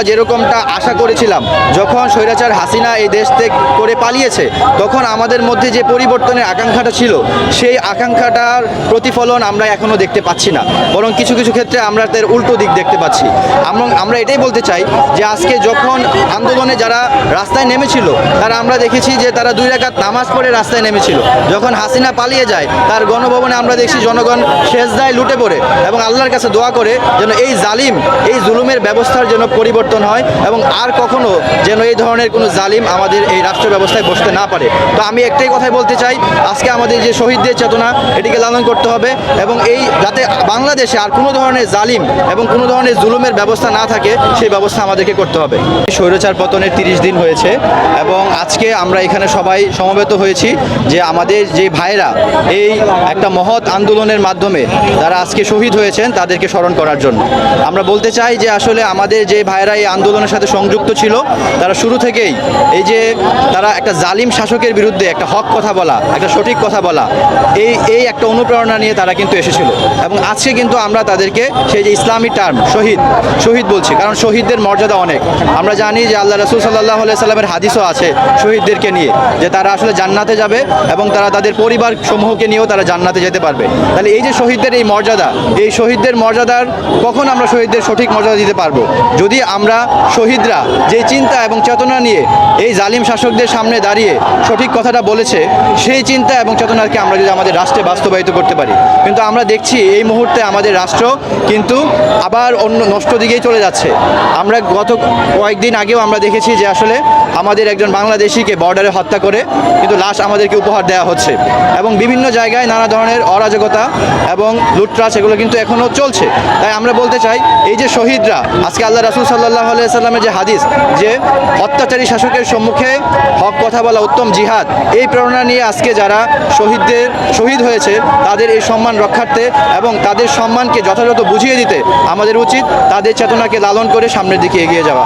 আমরা যেরকমটা আশা করেছিলাম, যখন স্বৈরাচার হাসিনা এই দেশ থেকে করে পালিয়েছে, তখন আমাদের মধ্যে যে পরিবর্তনের আকাঙ্ক্ষাটা ছিল, সেই আকাঙ্ক্ষাটার প্রতিফলন আমরা এখনও দেখতে পাচ্ছি না। বরং কিছু কিছু ক্ষেত্রে আমরা তার উল্টো দিক দেখতে পাচ্ছি। আমরা আমরা এটাই বলতে চাই যে আজকে যখন আন্দোলনে যারা রাস্তায় নেমেছিল, তারা আমরা দেখেছি যে তারা দুই রাকাত নামাজ পড়ে রাস্তায় নেমেছিল। যখন হাসিনা পালিয়ে যায়, তার গণভবনে আমরা দেখছি জনগণ সেজদায় লুটে পড়ে এবং আল্লাহর কাছে দোয়া করে যেন এই জালিম, এই জুলুমের ব্যবস্থার জন্য পরিবর্তন হয় এবং আর কখনো যেন এই ধরনের কোনো জালিম আমাদের এই রাষ্ট্র ব্যবস্থায় বসতে না পারে। তো আমি একটাই কথাই বলতে চাই, আজকে আমাদের যে শহীদদের চেতনা, এটিকে লালন করতে হবে এবং এই যাতে বাংলাদেশে আর কোনো ধরনের জালিম এবং কোনো ধরনের জুলুমের ব্যবস্থা না থাকে, সেই ব্যবস্থা আমাদেরকে করতে হবে। স্বৈরচার পতনের তিরিশ দিন হয়েছে এবং আজকে আমরা এখানে সবাই সমবেত হয়েছি যে আমাদের যে ভাইরা এই একটা মহৎ আন্দোলনের মাধ্যমে যারা আজকে শহীদ হয়েছেন তাদেরকে স্মরণ করার জন্য। আমরা বলতে চাই যে আসলে আমাদের যে ভাইরা এই আন্দোলনের সাথে সংযুক্ত ছিল। তারা শুরু থেকেই এই যে তারা একটা জালিম শাসকের বিরুদ্ধে একটা হক কথা বলা, একটা সঠিক কথা বলা, এই এই একটা অনুপ্রেরণা নিয়ে তারা কিন্তু এসেছিল। এবং আজকে কিন্তু আমরা তাদেরকে সেই যে ইসলামী টার্ম, শহীদ শহীদ বলছি, কারণ শহীদদের মর্যাদা অনেক। আমরা জানি যে আল্লাহ রসুল সাল্লাহ সাল্লামের হাদিসও আছে শহীদদেরকে নিয়ে, যে তারা আসলে জান্নাতে যাবে এবং তারা তাদের পরিবার সমূহকে নিয়েও তারা জান্নাতে যেতে পারবে। তাহলে এই যে শহীদদের এই মর্যাদা, এই শহীদদের মর্যাদার কখন আমরা শহীদদের সঠিক মর্যাদা দিতে পারব? যদি আমরা শহীদরা যে চিন্তা এবং চেতনা নিয়ে এই জালিম শাসকদের সামনে দাঁড়িয়ে সঠিক কথাটা বলেছে, সেই চিন্তা এবং চেতনাকে আমরা যদি আমাদের রাষ্ট্রে বাস্তবায়িত করতে পারি। কিন্তু আমরা দেখছি এই মুহূর্তে আমাদের রাষ্ট্র কিন্তু আবার অন্য নষ্ট দিকেই চলে যাচ্ছে। আমরা গত কয়েকদিন আগেও আমরা দেখেছি যে আসলে আমাদের একজন বাংলাদেশিকে বর্ডারে হত্যা করে কিন্তু লাশ আমাদেরকে উপহার দেওয়া হচ্ছে। এবং বিভিন্ন জায়গায় নানা ধরনের অরাজকতা এবং লুটরাজ এগুলো কিন্তু এখনও চলছে। তাই আমরা বলতে চাই, এই যে শহীদরা, আজকে আল্লাহ রাসুল সাল্লাহ সাল্লামের যে হাদিস, যে অত্যাচারী শাসকের সম্মুখে হক, কথা বলা উত্তম জিহাদ, এই প্রেরণা নিয়ে আজকে যারা শহীদদের শহীদ হয়েছে, তাদের এই সম্মান রক্ষার্থে এবং তাদের সম্মানকে যথাযথ বুঝিয়ে দিতে আমাদের উচিত, তাদের চেতনাকে লালন করে সামনের দিকে এগিয়ে যাওয়া।